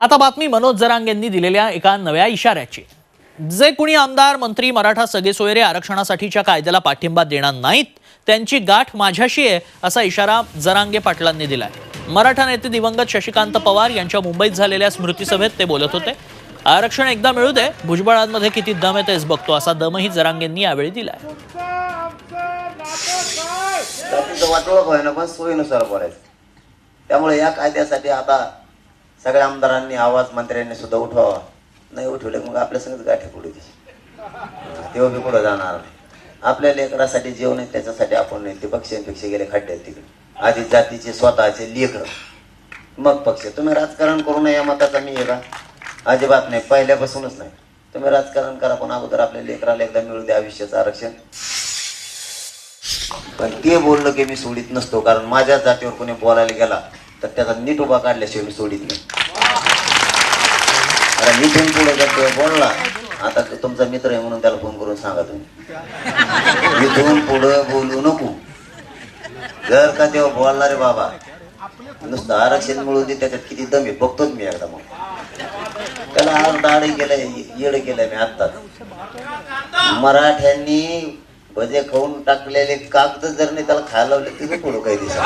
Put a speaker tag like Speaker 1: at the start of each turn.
Speaker 1: आता बातमी मनोज जरांगेंनी दिलेल्या एका नव्या इशाऱ्याची. जे कुणी आमदार मंत्री मराठा सगेसोयरे आरक्षणासाठीच्या कायद्याला पाठिंबा देणार नाहीत त्यांची गाठ माझ्याशी आहे असा इशारा जरांगे पाटलांनी दिलाय. मराठा नेते दिवंगत शशिकांत पवार यांच्या मुंबईत झालेल्या स्मृतीसभेत ते बोलत होते आरक्षण एकदा मिळू दे भुजबळांमध्ये किती दम येतेच बघतो असा दमही जरांगेंनी यावेळी दिलाय.
Speaker 2: जातीचं वाटोळं पण सोयीनुसार बोलायचं. त्यामुळे या कायद्यासाठी आता सगळ्या आमदारांनी आवाज मंत्र्यांनी सुद्धा उठवावा. नाही उठवले मग आपल्या सगळंच गाठी पुढे तेव्हा बी पुढे जाणार नाही. आपल्या लेकरासाठी जेवण आहे त्याच्यासाठी आपण नाही. ते पक्षांपेक्षा गेले खड्ड्यात तिकडे. आधी जातीचे स्वतःचे लेकर. मग पक्ष. तुम्ही राजकारण करू नये या मताचा मी आहे का? अजिबात नाही. पहिल्यापासूनच नाही. तुम्ही राजकारण करा पण अगोदर आपल्या लेकराला एकदा मिळू द्या आयुष्याचं आरक्षण. पण ते बोललं की मी सोडित नसतो कारण माझ्या जातीवर कोणी बोलायला गेला तर त्याचा नीट उभा काढल्याशिवाय मी सोडित नाही. कारण इथून पुढे जर तो बोलला. आता तुमचा मित्र आहे म्हणून त्याला फोन करून सांगा तुम्ही. इथून पुढं बोलू नको. जर का तेव्हा बोलला रे बाबा नुसतं आरक्षण मिळून त्याच्यात किती दम आहे बघतोच मी एकदा मग. त्याला आज दाढी केलंय येड केलंय मी आत्ताच. मराठ्यांनी भजे खाऊन टाकलेले कागद जर नाही त्याला खायला लावले तिथे पुढं काही दिसत